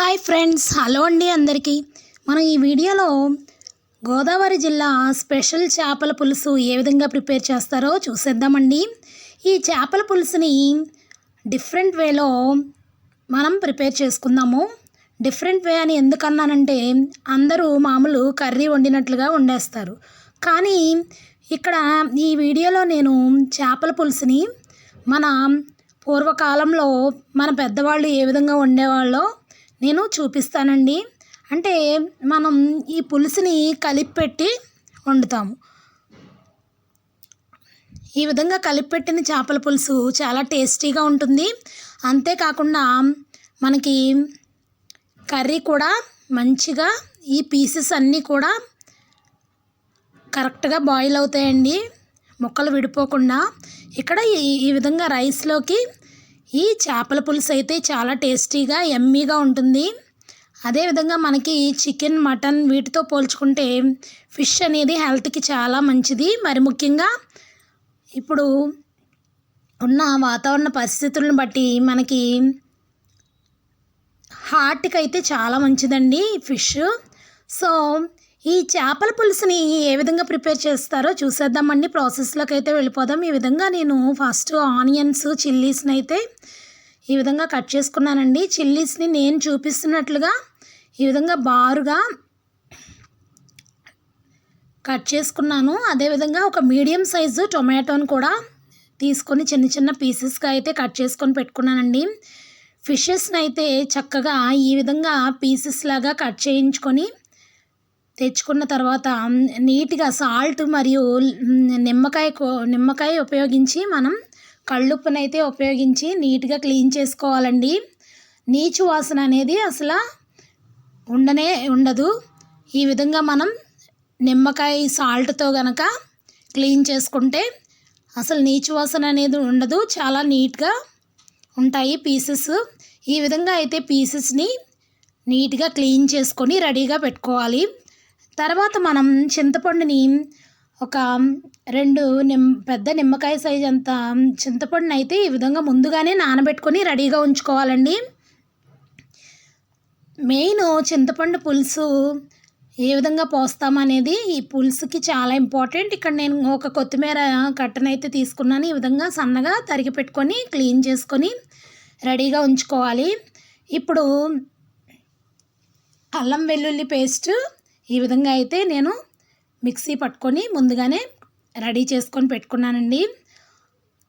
Hi friends hello అండి అందరికీ. మనం ఈ వీడియోలో గోదావరి జిల్లా స్పెషల్ చేపల పులుసు ఏ విధంగా ప్రిపేర్ చేస్తారో చూసేద్దామండి. ఈ చేపల పులుసుని డిఫరెంట్ వేలో మనం ప్రిపేర్ చేసుకుందాము. డిఫరెంట్ వే అని ఎందుకన్నానంటే అందరూ మామూలు కర్రీ వండినట్లుగా వండేస్తారు. కానీ ఇక్కడ ఈ వీడియోలో నేను చేపల పులుసుని మన పూర్వకాలంలో మన పెద్దవాళ్ళు ఏ విధంగా వండేవాళ్ళో నేను చూపిస్తానండి. అంటే మనం ఈ పులుసుని కలిపి పెట్టి వండుతాము. ఈ విధంగా కలిపెట్టిన చేపల పులుసు చాలా టేస్టీగా ఉంటుంది. అంతేకాకుండా మనకి కర్రీ కూడా మంచిగా ఈ పీసెస్ అన్నీ కూడా కరెక్ట్గా బాయిల్ అవుతాయండి. ముక్కలు విడిపోకుండా. ఇక్కడ ఈ ఈ విధంగా రైస్లోకి ఈ చేపల పులుసు అయితే చాలా టేస్టీగా ఎమ్మీగా ఉంటుంది. అదేవిధంగా మనకి చికెన్ మటన్ వీటితో పోల్చుకుంటే ఫిష్ అనేది హెల్త్కి చాలా మంచిది. మరి ముఖ్యంగా ఇప్పుడు ఉన్న వాతావరణ పరిస్థితులను బట్టి మనకి హార్ట్కి అయితే చాలా మంచిదండి ఫిష్. సో ఈ చేపల పులుసుని ఏ విధంగా ప్రిపేర్ చేస్తారో చూసేద్దామండి. ప్రాసెస్లోకి అయితే వెళ్ళిపోదాం. ఈ విధంగా నేను ఫస్ట్ ఆనియన్స్ చిల్లీస్ని అయితే ఈ విధంగా కట్ చేసుకున్నానండి. చిల్లీస్ని నేను చూపిస్తున్నట్లుగా ఈ విధంగా బారుగా కట్ చేసుకున్నాను. అదేవిధంగా ఒక మీడియం సైజు టొమాటోని కూడా తీసుకొని చిన్న చిన్న పీసెస్గా అయితే కట్ చేసుకొని పెట్టుకున్నానండి. ఫిషెస్ని అయితే చక్కగా ఈ విధంగా పీసెస్ లాగా కట్ చేయించుకొని తెచ్చుకున్న తర్వాత నీట్గా సాల్ట్ మరియు నిమ్మకాయ నిమ్మకాయ ఉపయోగించి మనం కళ్ళుప్పునైతే ఉపయోగించి నీట్గా క్లీన్ చేసుకోవాలండి. నీచు వాసన అనేది అసలు ఉండనే ఉండదు. ఈ విధంగా మనం నిమ్మకాయ సాల్ట్తో గనక క్లీన్ చేసుకుంటే అసలు నీచు వాసన అనేది ఉండదు. చాలా నీట్గా ఉంటాయి పీసెస్. ఈ విధంగా అయితే పీసెస్ని నీట్గా క్లీన్ చేసుకొని రెడీగా పెట్టుకోవాలి. తర్వాత మనం చింతపండుని ఒక రెండు నిమ్ పెద్ద నిమ్మకాయ సైజ్ అంత చింతపండుని అయితే ఈ విధంగా ముందుగానే నానబెట్టుకొని రెడీగా ఉంచుకోవాలండి. మెయిన్ చింతపండు పులుసు ఏ విధంగా పోస్తామనేది ఈ పులుసుకి చాలా ఇంపార్టెంట్. ఇక్కడ నేను ఒక కొత్తిమీర కట్టనైతే తీసుకున్నాను. ఈ విధంగా సన్నగా తరిగి పెట్టుకొని క్లీన్ చేసుకొని రెడీగా ఉంచుకోవాలి. ఇప్పుడు అల్లం వెల్లుల్లి పేస్ట్ ఈ విధంగా అయితే నేను మిక్సీ పట్టుకొని ముందుగానే రెడీ చేసుకొని పెట్టుకున్నానండి.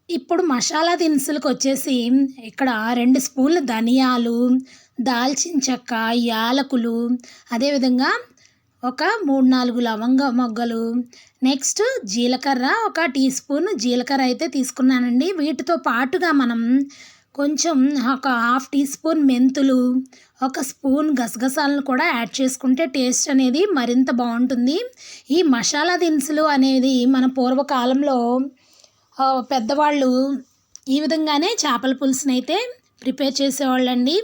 ఇప్పుడు మసాలా దినుసులకు వచ్చేసి ఇక్కడ రెండు స్పూన్లు ధనియాలు దాల్చిన చెక్క యాలకులు అదేవిధంగా ఒక మూడు నాలుగు లవంగ మొగ్గలు నెక్స్ట్ జీలకర్ర ఒక టీ స్పూన్ జీలకర్ర అయితే తీసుకున్నానండి. వీటితో పాటుగా మనం కొంచెం ఒక హాఫ్ టీ స్పూన్ మెంతులు ఒక స్పూన్ గసగసాలను కూడా యాడ్ చేసుకుంటే టేస్ట్ అనేది మరింత బాగుంటుంది. ఈ మసాలా దినుసులు అనేది మన పూర్వకాలంలో పెద్దవాళ్ళు ఈ విధంగానే చేపల పులుసుని అయితే ప్రిపేర్ చేసేవాళ్ళండి.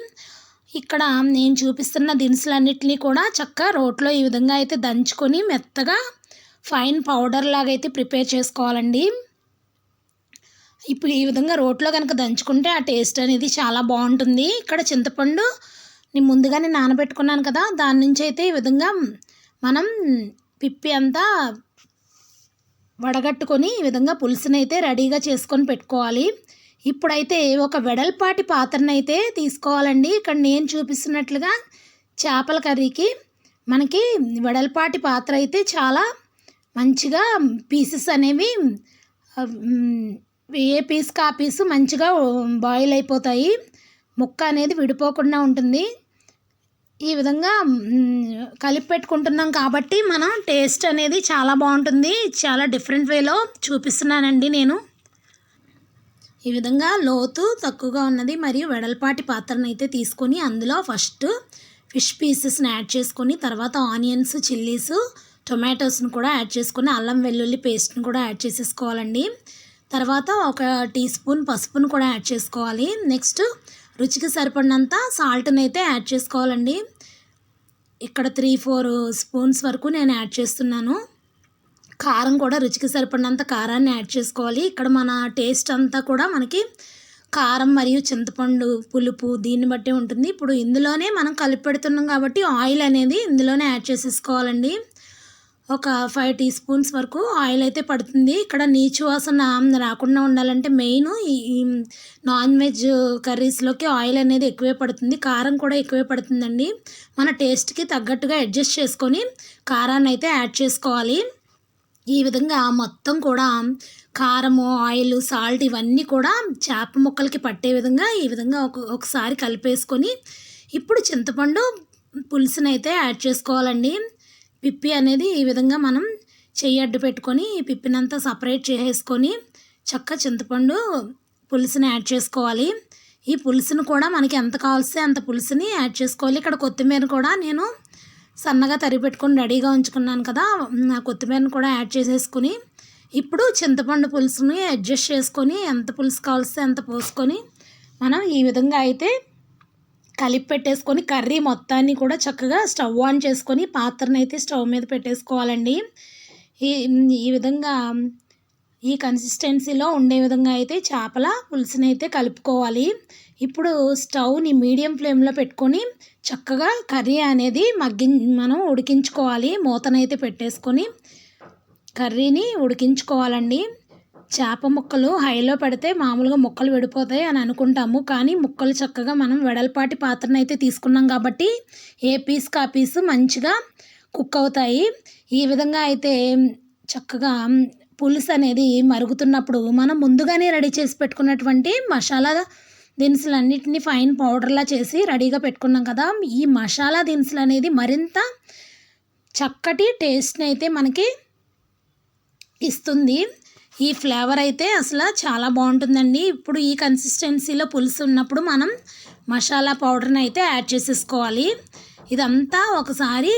ఇక్కడ నేను చూపిస్తున్న దినుసులన్నింటినీ కూడా చక్కగా రోట్లో ఈ విధంగా అయితే దంచుకొని మెత్తగా ఫైన్ పౌడర్ లాగా అయితే ప్రిపేర్ చేసుకోవాలండి. ఇప్పుడు ఈ విధంగా రోట్లో కనుక దంచుకుంటే ఆ టేస్ట్ అనేది చాలా బాగుంటుంది. ఇక్కడ చింతపండు నేను ముందుగానే నానబెట్టుకున్నాను కదా దాని నుంచి అయితే ఈ విధంగా మనం పిప్పి అంతా వడగట్టుకొని ఈ విధంగా పులుసునైతే రెడీగా చేసుకొని పెట్టుకోవాలి. ఇప్పుడైతే ఒక వెడల్పాటి పాత్రనైతే తీసుకోవాలండి. ఇక్కడ నేను చూపిస్తున్నట్లుగా చేపల కర్రీకి మనకి వెడల్పాటి పాత్ర అయితే చాలా మంచిగా పీసెస్ అనేవి ఏ పీస్ కా పీసు మంచిగా బాయిల్ అయిపోతాయి. ముక్క అనేది విడిపోకుండా ఉంటుంది. ఈ విధంగా కలిపి పెట్టుకుంటున్నాం కాబట్టి మనం టేస్ట్ అనేది చాలా బాగుంటుంది. చాలా డిఫరెంట్ వేలో చూపిస్తున్నానండి నేను. ఈ విధంగా లోతు తక్కువగా ఉన్నది మరియు వెడల్పాటి పాత్రను అయితే తీసుకొని అందులో ఫస్ట్ ఫిష్ పీసెస్ని యాడ్ చేసుకొని తర్వాత ఆనియన్స్ చిల్లీస్ టొమాటోస్ని కూడా యాడ్ చేసుకొని అల్లం వెల్లుల్లి పేస్ట్ని కూడా యాడ్ చేసేసుకోవాలండి. తర్వాత ఒక టీ స్పూన్ పసుపును కూడా యాడ్ చేసుకోవాలి. నెక్స్ట్ రుచికి సరిపడినంత సాల్ట్ని అయితే యాడ్ చేసుకోవాలండి. ఇక్కడ త్రీ ఫోర్ స్పూన్స్ వరకు నేను యాడ్ చేస్తున్నాను. కారం కూడా రుచికి సరిపడినంత కారాన్ని యాడ్ చేసుకోవాలి. ఇక్కడ మన టేస్ట్ అంతా కూడా మనకి కారం మరియు చింతపండు పులుపు దీన్ని బట్టి ఉంటుంది. ఇప్పుడు ఇందులోనే మనం కలిపి పెడుతున్నాం కాబట్టి ఆయిల్ అనేది ఇందులోనే యాడ్ చేసేసుకోవాలండి. ఒక ఫైవ్ టీ స్పూన్స్ వరకు ఆయిల్ అయితే పడుతుంది. ఇక్కడ నీచు వాసన రాకుండా ఉండాలంటే మెయిన్ ఈ నాన్ వెజ్ కర్రీస్లోకి ఆయిల్ అనేది ఎక్కువే పడుతుంది. కారం కూడా ఎక్కువే పడుతుందండి. మన టేస్ట్కి తగ్గట్టుగా అడ్జస్ట్ చేసుకొని కారాన్ని అయితే యాడ్ చేసుకోవాలి. ఈ విధంగా మొత్తం కూడా కారము ఆయిల్ సాల్ట్ ఇవన్నీ కూడా చేప ముక్కలకి పట్టే విధంగా ఈ విధంగా ఒక ఒకసారి కలిపేసుకొని ఇప్పుడు చింతపండు పులుసునైతే యాడ్ చేసుకోవాలండి. పిప్పి అనేది ఈ విధంగా మనం చెయ్యి అడ్డు పెట్టుకొని ఈ పిప్పినంతా సపరేట్ చేసేసుకొని చక్క చింతపండు పులుసుని యాడ్ చేసుకోవాలి. ఈ పులుసును కూడా మనకి ఎంత కావాల్సే అంత పులుసుని యాడ్ చేసుకోవాలి. ఇక్కడ కొత్తిమీర కూడా నేను సన్నగా తరిగి పెట్టుకొని రెడీగా ఉంచుకున్నాను కదా ఆ కొత్తిమీరను కూడా యాడ్ చేసేసుకుని ఇప్పుడు చింతపండు పులుసుని అడ్జస్ట్ చేసుకొని ఎంత పులుసు కావాల్సే అంత పోసుకొని మనం ఈ విధంగా అయితే కలిపి పెట్టేసుకొని కర్రీ మొత్తాన్ని కూడా చక్కగా స్టవ్ ఆన్ చేసుకొని పాత్రను అయితే స్టవ్ మీద పెట్టేసుకోవాలండి. ఈ ఈ విధంగా ఈ కన్సిస్టెన్సీలో ఉండే విధంగా అయితే చేపల పులుసునైతే కలుపుకోవాలి. ఇప్పుడు స్టవ్ని మీడియం ఫ్లేమ్లో పెట్టుకొని చక్కగా కర్రీ అనేది మగ్గి మనం ఉడికించుకోవాలి. మూతనైతే పెట్టేసుకొని కర్రీని ఉడికించుకోవాలండి. చేప ముక్కలు హైలో పెడితే మామూలుగా ముక్కలు విడిపోతాయి అని అనుకుంటాము. కానీ ముక్కలు చక్కగా మనం వెడల్పాటి పాత్రను అయితే తీసుకున్నాం కాబట్టి ఏ పీస్ కా పీసు మంచిగా కుక్ అవుతాయి. ఈ విధంగా అయితే చక్కగా పులుసు అనేది మరుగుతున్నప్పుడు మనం ముందుగానే రెడీ చేసి పెట్టుకున్నటువంటి మసాలా దినుసులన్నింటినీ ఫైన్ పౌడర్లా చేసి రెడీగా పెట్టుకున్నాం కదా. ఈ మసాలా దినుసులు అనేది మరింత చక్కటి టేస్ట్ని అయితే మనకి ఇస్తుంది. ఈ ఫ్లేవర్ అయితే అసలు చాలా బాగుంటుందండి. ఇప్పుడు ఈ కన్సిస్టెన్సీలో పులుసు ఉన్నప్పుడు మనం మసాలా పౌడర్ని అయితే యాడ్ చేసేసుకోవాలి. ఇదంతా ఒకసారి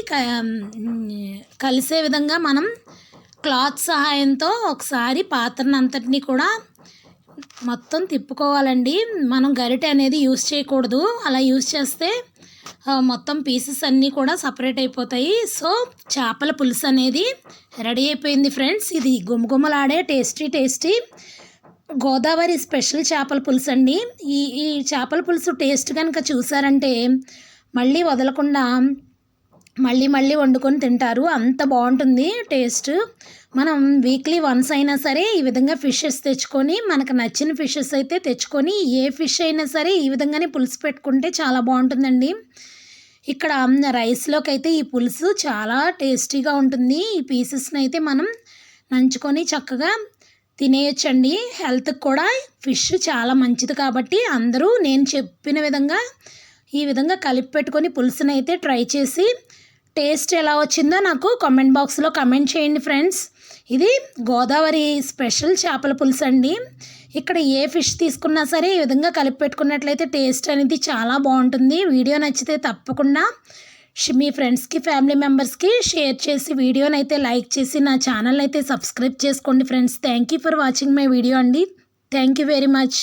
కలిసే విధంగా మనం క్లాత్ సహాయంతో ఒకసారి పాత్రను అంతటినీ కూడా మొత్తం తిప్పుకోవాలండి. మనం గరిటె అనేది యూస్ చేయకూడదు. అలా యూస్ చేస్తే మొత్తం పీసెస్ అన్నీ కూడా సపరేట్ అయిపోతాయి. సో చేపల పులుసు అనేది రెడీ అయిపోయింది ఫ్రెండ్స్ ఇది గుమగుమలాడే టేస్టీ టేస్టీ గోదావరి స్పెషల్ చేపల పులుసు అండి. ఈ ఈ చేపల పులుసు టేస్ట్ కనుక చూసారంటే మళ్ళీ వదలకుండా మళ్ళీ మళ్ళీ వండుకొని తింటారు. అంత బాగుంటుంది టేస్ట్. మనం వీక్లీ వన్స్ అయినా సరే ఈ విధంగా ఫిషెస్ తెచ్చుకొని మనకు నచ్చిన ఫిషెస్ అయితే తెచ్చుకొని ఏ ఫిష్ అయినా సరే ఈ విధంగానే పులుసు పెట్టుకుంటే చాలా బాగుంటుందండి. ఇక్కడ రైస్లోకి అయితే ఈ పులుసు చాలా టేస్టీగా ఉంటుంది. ఈ పీసెస్ని అయితే మనం నంచుకొని చక్కగా తినేయచ్చండి. హెల్త్కి కూడా ఫిష్ చాలా మంచిది కాబట్టి అందరూ నేను చెప్పిన విధంగా ఈ విధంగా కలిపి పెట్టుకొని పులుసుని అయితే ట్రై చేసి టేస్ట్ ఎలా వచ్చిందో నాకు కామెంట్ బాక్స్లో కమెంట్ చేయండి ఫ్రెండ్స్ ఇది గోదావరి స్పెషల్ చేపల పులుసు అండి. ఇక్కడ ఏ ఫిష్ తీసుకున్నా సరే ఈ విధంగా కలిపి పెట్టుకున్నట్లయితే టేస్ట్ అనేది చాలా బాగుంటుంది. వీడియో నచ్చితే తప్పకుండా మీ ఫ్రెండ్స్కి ఫ్యామిలీ మెంబర్స్కి షేర్ చేసి వీడియోని అయితే లైక్ చేసి నా ఛానల్ అయితే సబ్స్క్రైబ్ చేసుకోండి friends thank you for watching my video అండి. Thank you very much